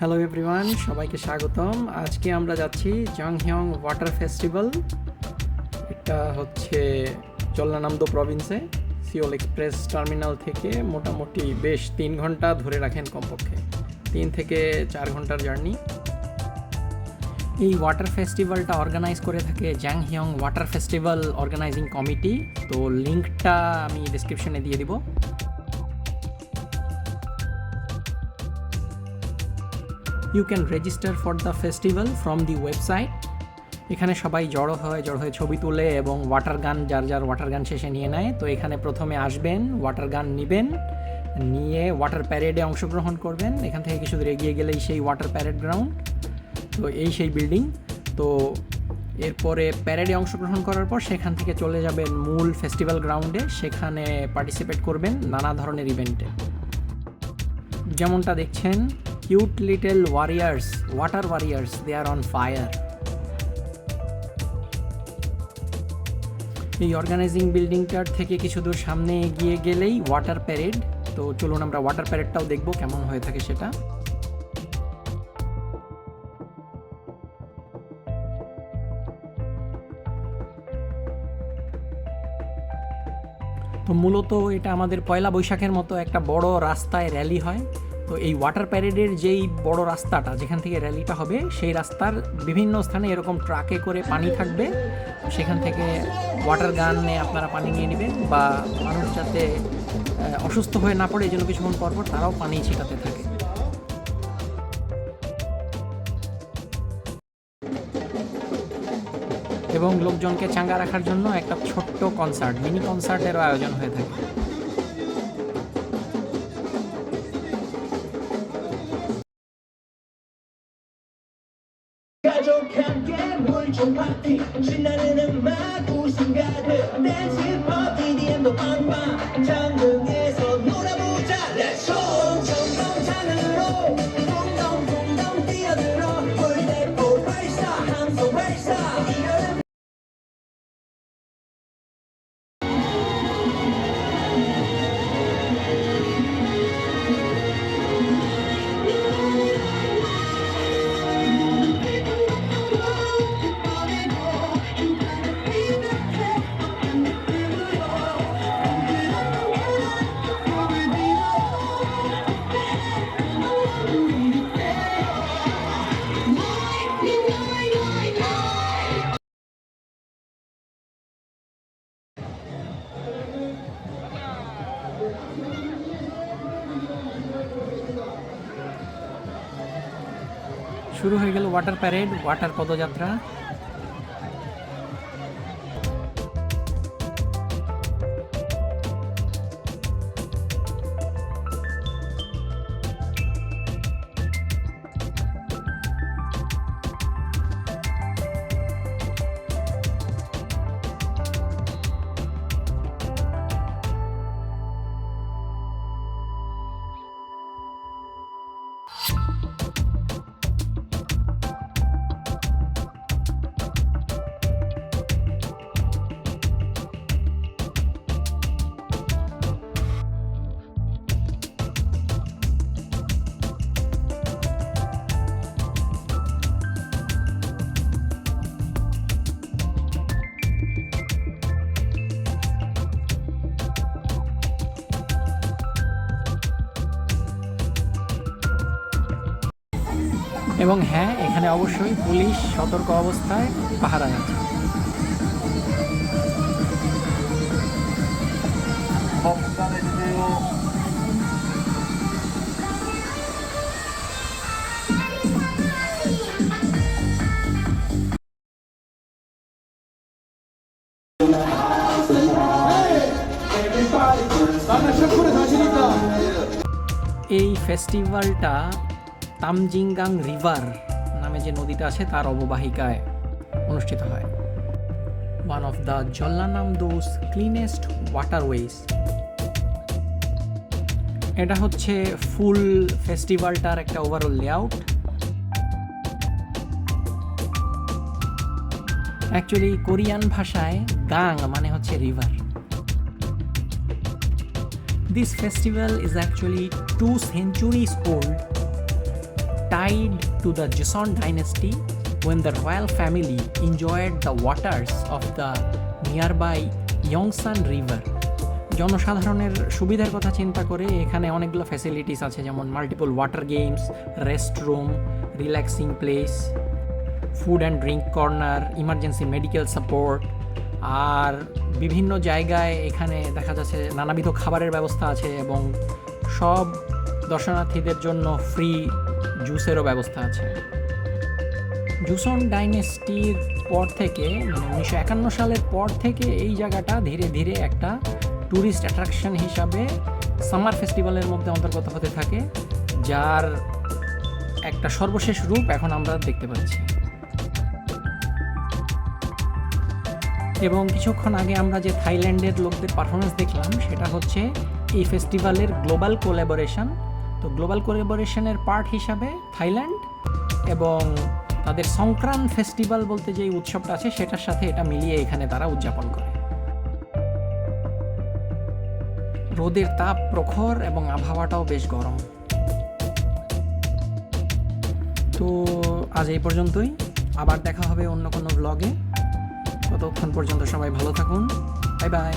Hello everyone সবাইকে স্বাগতম। আজকে আমরা যাচ্ছি জংহিয়ং ওয়াটার ফেস্টিভ্যাল এটা হচ্ছে চল্লানামদো প্রভিন্সে সিওল এক্সপ্রেস টার্মিনাল থেকে মোটামুটি বেশ তিন ঘণ্টা ধরে রাখেন কমপক্ষে। তিন থেকে চার ঘণ্টার জার্নি। এই ওয়াটার ফেস্টিভ্যালটা অর্গানাইজ করে থাকে Jangheung water festival organising committee তো লিঙ্কটা আমি ডিসক্রিপশনে দিয়ে দিব। You can register for the festival from the website এখানে সবাই জড়ো হয়, জড়ো হয়ে ছবি তোলে এবং ওয়াটার গান যার যার ওয়াটার গান শেষে নিয়ে নেয়। তো এখানে প্রথমে আসবেন ওয়াটার গান নেবেন, নিয়ে ওয়াটার প্যারেডে অংশগ্রহণ করবেন। এখান থেকে কিছু দূর এগিয়ে গেলেই সেই ওয়াটার প্যারেড গ্রাউন্ড তো এই সেই বিল্ডিং তো এরপরে প্যারেডে অংশগ্রহণ করার পর সেখান থেকে চলে যাবেন মূল ফেস্টিভ্যাল গ্রাউন্ডে সেখানে পার্টিসিপেট করবেন নানা ধরনের ইভেন্টে যেমনটা দেখছেন cute little warriors water warriors they are on fire এই অর্গানাইজিং বিল্ডিংটার থেকে কিছু দূর সামনে এগিয়ে গেলেই ওয়াটার প্যারেড তো চলুন আমরা ওয়াটার প্যারেডটাও দেখব, কেমন হয়ে থাকে সেটা। তো মূলত এটা আমাদের পয়লা বৈশাখের মতো একটা বড় রাস্তায় র্যালি হয়। তো এই ওয়াটার প্যারেডের যেই বড় রাস্তাটা, যেখান থেকে র্যালিটা হবে, সেই রাস্তার বিভিন্ন স্থানে এরকম ট্রাকে করে পানি থাকবে। সেখান থেকে ওয়াটার গানে আপনারা পানি নিয়ে নেবেন বা মানুষ যাতে অসুস্থ হয়ে না পড়ে, এই জন্য কিছুক্ষণ পর পর তারাও পানি ছিটাতে থাকে। এবং লোকজনকে চাঙ্গা রাখার জন্য একটা ছোট্ট কনসার্ট মিনি কনসার্টেরও আয়োজন হয়ে থাকে। 좋아 신나는 음악 우승 가득 댄스 파티 শুরু হয়ে গেল ওয়াটার প্যারেড ওয়াটার পদযাত্রা। এবং হ্যাঁ এখানে অবশ্যই পুলিশ সতর্ক অবস্থায় পাহারায় আছে। এই ফেস্টিভ্যালটা তামজিংগাং রিভার নামে যে নদীটা আছে, তার অববাহিকায় অনুষ্ঠিত হয়। ওয়ান অফ দ্য জল্লানামদোস ক্লিনেস্ট ওয়াটারওয়েজ এটা হচ্ছে ফুল ফেস্টিভ্যালটার একটা ওভারঅল লেআউট অ্যাকচুয়ালি কোরিয়ান ভাষায় গাং মানে হচ্ছে river This festival is actually two centuries old tied to the Joseon dynasty when the royal family enjoyed the waters of the nearby Yongsan River. জনসাধারণের সুবিধার কথা চিন্তা করে এখানে অনেকগুলো ফ্যাসিলিটিস আছে, যেমন multiple water games restroom relaxing place food and drink corner emergency medical support আর বিভিন্ন জায়গায় এখানে দেখা যাচ্ছে নানাবিধ খাবারের ব্যবস্থা আছে এবং সব দর্শনার্থীদের জন্য ফ্রি জুসেরও ব্যবস্থা আছে। জুসন ডাইনেস্টির পর থেকে মানে উনিশশো একান্ন সালের পর থেকে এই জায়গাটা ধীরে ধীরে একটা ট্যুরিস্ট অ্যাট্রাকশন হিসাবে সামার ফেস্টিভ্যালের মধ্যে অন্তর্গত হতে থাকে, যার একটা সর্বশেষ রূপ এখন আমরা দেখতে পাচ্ছি। এবং কিছুক্ষণ আগে আমরা যে থাইল্যান্ডের লোকদের পারফরমেন্স দেখলাম, সেটা হচ্ছে এই ফেস্টিভ্যালের গ্লোবাল কোলাবোরেশন তো গ্লোবাল কোলাবোরেশনের পার্ট হিসাবে থাইল্যান্ড এবং তাদের সংক্রান্ত ফেস্টিভ্যাল বলতে যে উৎসবটা আছে, সেটার সাথে এটা মিলিয়ে এখানে তারা উদযাপন করে। রোদের তাপ প্রখর এবং আবহাওয়াটাও বেশ গরম। তো আজ এই পর্যন্তই। আবার দেখা হবে অন্য কোনো ব্লগে ততক্ষণ পর্যন্ত সবাই ভালো থাকুন। Bye bye